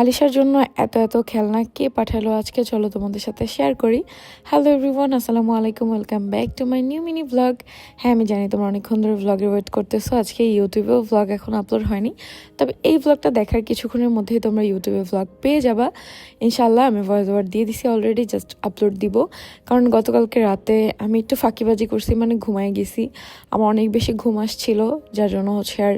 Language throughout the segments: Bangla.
আলিশার জন্য এত এত খেলনা কে পাঠালো আজকে চলো তোমাদের সাথে শেয়ার করি। হ্যালো এভরিওয়ান আসসালামু আলাইকুম welcome back to my new mini vlog হ্যাঁ আমি জানি তোমরা অনেকক্ষণ ধরে ব্লগের ওয়েট করতেছো, আজকে ইউটিউবেও ব্লগ এখন আপলোড হয়নি। তবে এই ব্লগটা দেখার কিছুক্ষণের মধ্যেই তোমরা ইউটিউবে ব্লগ পেয়ে যাবা। ইনশাল্লাহ আমি ভয়েস ওভার দিয়ে দিছি অলরেডি জাস্ট আপলোড দিব। কারণ গতকালকে রাতে আমি একটু ফাঁকিবাজি করছি মানে ঘুমায় গেছি। আমার অনেক বেশি ঘুম আসছিল, যার জন্য হচ্ছে আর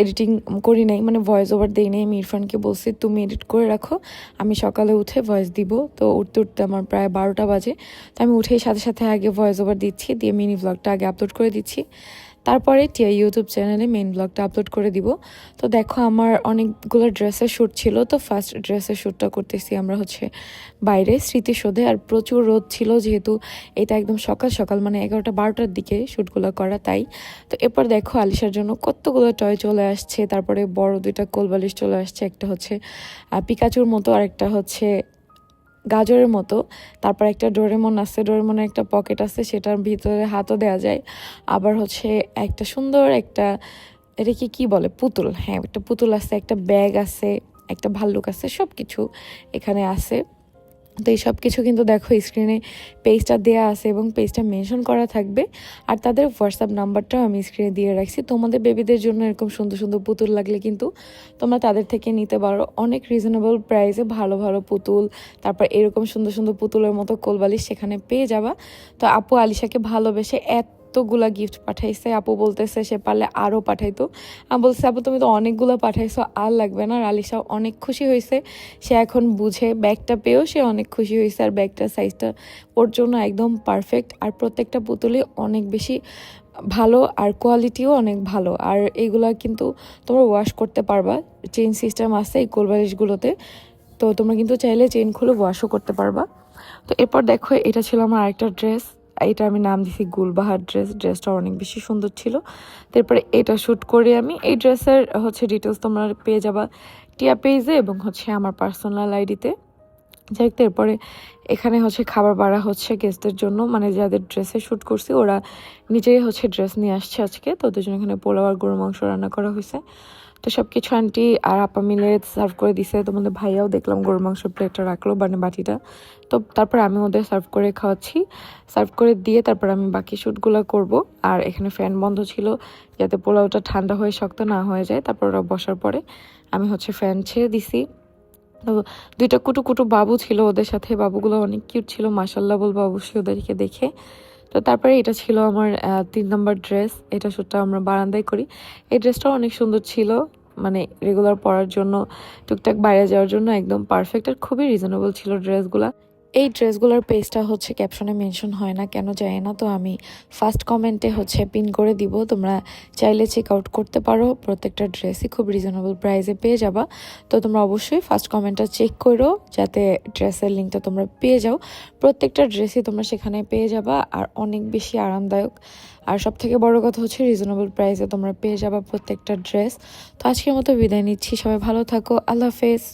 এডিটিং করি নাই মানে ভয়েস ওভার দিই নাই। আমি ইরফানকে বলছি, তুমি এডিট করে রাখো। আমি সকালে উঠে ভয়েস দিব। তো উঠতে উঠতে আমার প্রায় বারোটা বাজে। তো আমি উঠেই সাথে সাথে আগে ভয়েস ওভার দিচ্ছি, দিয়ে মিনি ব্লগটা আগে আপলোড করে দিচ্ছি। তারপরে টিয়া ইউটিউব চ্যানেলে মেন ব্লগটা আপলোড করে দিব। তো দেখো আমার অনেকগুলো ড্রেসের শ্যুট ছিল, তো ফার্স্ট ড্রেসের শ্যুটটা করতেছি আমরা হচ্ছে বাইরে স্মৃতিসৌধে। আর প্রচুর রোদ ছিল যেহেতু এটা একদম সকাল সকাল মানে এগারোটা বারোটার দিকে শ্যুটগুলো করা তাই। তো এরপর দেখো আলিশার জন্য কতগুলো টয় চলে আসছে, তারপরে বড় দুইটা কোলবালিশ চলে আসছে, একটা হচ্ছে পিকাচুর মতো আর একটা হচ্ছে গাজরের মতো। তারপর একটা ডোরেমন আছে, ডোরেমনের একটা পকেট আছে, সেটার ভিতরে হাতও দেওয়া যায়। আবার হচ্ছে একটা সুন্দর একটা এটা কি কি বলে? পুতুল। হ্যাঁ একটা পুতুল আছে, একটা ব্যাগ আছে, একটা ভাল্লুক আছে সব কিছু এখানে আছে। তো এই সব কিছু কিন্তু দেখো স্ক্রিনে পেজটা দেওয়া আছে এবং পেজটা মেনশন করা থাকবে। আর তাদের হোয়াটসঅ্যাপ নাম্বারটাও আমি স্ক্রিনে দিয়ে রাখছি। তোমাদের বেবিদের জন্য এরকম সুন্দর সুন্দর পুতুল লাগলে কিন্তু তোমরা তাদের থেকে নিতে পারো। অনেক রিজনেবল প্রাইসে ভালো ভালো পুতুল, তারপর এরকম সুন্দর সুন্দর পুতুলের মতো কোলবালিশ সেখানে পেয়ে যাবা। তো আপু আলিশাকে ভালোবেসে এতগুলা গিফট পাঠাইছে, আপু বলতেছে সে পারলে আরও পাঠাইতো। আমি বলছি, আপু, তুমি তো অনেকগুলো পাঠাইছো, আর লাগবে না। আর আলিশা অনেক খুশি হয়েছে। সে এখন বুঝে, ব্যাগটা পেয়েও সে অনেক খুশি হয়েছে, আর ব্যাগটার সাইজটা ওর জন্য একদম পারফেক্ট আর প্রত্যেকটা পুতুলই অনেক বেশি ভালো, আর কোয়ালিটিও অনেক ভালো। আর এইগুলা কিন্তু তোমরা ওয়াশ করতে পারবা। চেইন সিস্টেম আছে এই কোলবালিশগুলোতে। তো তোমরা কিন্তু চাইলে চেইন খুলে ওয়াশও করতে পারবা। তো এরপর দেখো, এটা ছিল আমার আরেকটা ড্রেস এটা আমি নাম দিছি গুলবাহার ড্রেস ড্রেসটা অনেক বেশি সুন্দর ছিল। তারপরে এটা শ্যুট করি আমি। এই ড্রেসের হচ্ছে ডিটেলস তোমরা পেয়ে যাবা টিয়া পেজে এবং হচ্ছে আমার পার্সোনাল আইডিতে যাই তারপরে এখানে হচ্ছে খাবার বাড়া হচ্ছে গেস্টদের জন্য। মানে যাদের ড্রেসে শ্যুট করছি, ওরা নিজেই হচ্ছে ড্রেস নিয়ে আসছে আজকে। তো ওদের জন্য এখানে পোলাও আর গরু মাংস রান্না করা হয়েছে। তো সব কিছু আন্টি আর আপা মিলে সার্ভ করে দিছে। তোমাদের ভাইয়াও দেখলাম গরু মাংস প্লেটটা রাখল মানে বাটিটা। তো তারপর আমি ওদের সার্ভ করে খাওয়াচ্ছি। সার্ভ করে দিয়ে তারপর আমি বাকি শ্যুটগুলো করব। আর এখানে ফ্যান বন্ধ ছিল, যাতে পোলাওটা ঠান্ডা হয়ে শক্ত না হয়ে যায়। তারপর ওরা বসার পরে আমি হচ্ছে ফ্যান ছেড়ে দিছি। তো দুইটা কুটু কুটু বাবু ছিল ওদের সাথে। বাবুগুলো অনেক কিউট ছিল মাসাল্লাহ বলব অবশ্যই ওদেরকে দেখে। তো তারপরে এটা ছিল আমার তিন নম্বর ড্রেস এটা শ্যুটটা আমরা বারান্দায় করি। এই ড্রেসটাও অনেক সুন্দর ছিল। মানে রেগুলার পরার জন্য, টুকটাক বাইরে যাওয়ার জন্য একদম পারফেক্ট আর খুবই রিজনেবল ছিল ড্রেসগুলা এই ড্রেসগুলোর পেজটা হচ্ছে ক্যাপশনে মেনশন হয় না, কেন যায় না। তো আমি ফার্স্ট কমেন্টে হচ্ছে পিন করে দিব। তোমরা চাইলে চেক আউট করতে পারো। প্রত্যেকটা ড্রেসই খুব রিজনেবল প্রাইসে পেয়ে যাবা। তো তোমরা অবশ্যই ফার্স্ট কমেন্টটা চেক করো, যাতে ড্রেসের লিঙ্কটা তোমরা পেয়ে যাও। প্রত্যেকটা ড্রেসই তোমরা সেখানে পেয়ে যাবা, আর অনেক বেশি আরামদায়ক। আর সব থেকে বড় কথা হচ্ছে রিজনেবল প্রাইসে তোমরা পেয়ে যাবা প্রত্যেকটা ড্রেস। তো আজকের মতো বিদায় নিচ্ছি। সবাই ভালো থাকো। আল্লাহ হাফেজ।